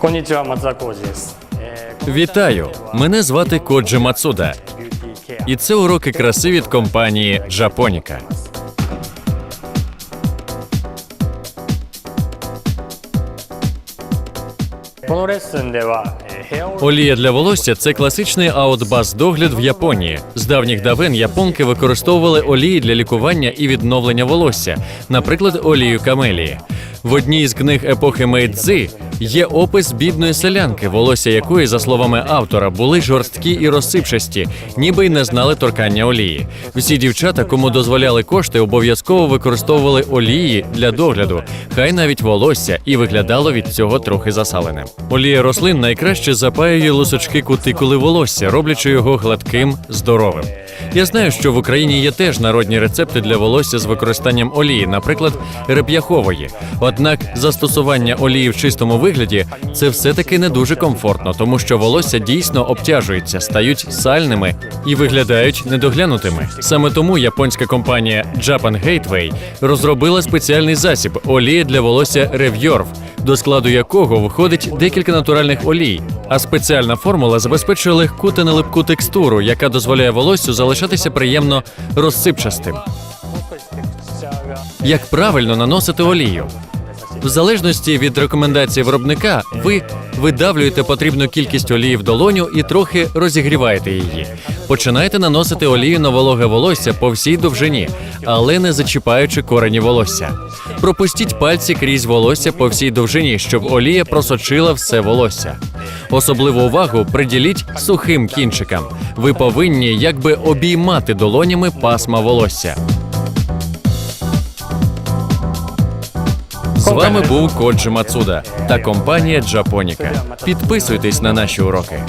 Коніча Мацакоджі. Е, Вітаю! Мене звати Коджі Мацуда. І це уроки краси від компанії Джапоніка. Е, Олія для волосся це класичний аутбас догляд в Японії. З давніх давен японки використовували олії для лікування і відновлення волосся, наприклад, олію камелії. В одній з книг епохи Мейдзи є опис бідної селянки, волосся якої, за словами автора, були жорсткі і розсипчасті, ніби й не знали торкання олії. Всі дівчата, кому дозволяли кошти, обов'язково використовували олії для догляду, хай навіть волосся, і виглядало від цього трохи засаленим. Олія рослин найкраще запаює лусочки кутикули волосся, роблячи його гладким, здоровим. Я знаю, що в Україні є теж народні рецепти для волосся з використанням олії, наприклад, реп'яхової. Однак застосування олії в чистому вигляді вигляді, це все-таки не дуже комфортно, тому що волосся дійсно обтяжується, стають сальними і виглядають недоглянутими. Саме тому японська компанія Japan Gateway розробила спеціальний засіб олія для волосся Revjorv, до складу якого входить декілька натуральних олій. А спеціальна формула забезпечує легку та нелипку текстуру, яка дозволяє волоссю залишатися приємно розсипчастим. Як правильно наносити олію? В залежності від рекомендацій виробника, ви видавлюєте потрібну кількість олії в долоню і трохи розігріваєте її. Починайте наносити олію на вологе волосся по всій довжині, але не зачіпаючи корені волосся. Пропустіть пальці крізь волосся по всій довжині, щоб олія просочила все волосся. Особливу увагу приділіть сухим кінчикам. Ви повинні якби обіймати долонями пасма волосся. З вами був Коджи Мацуда та компанія Джапоніка. Підписуйтесь на наші уроки.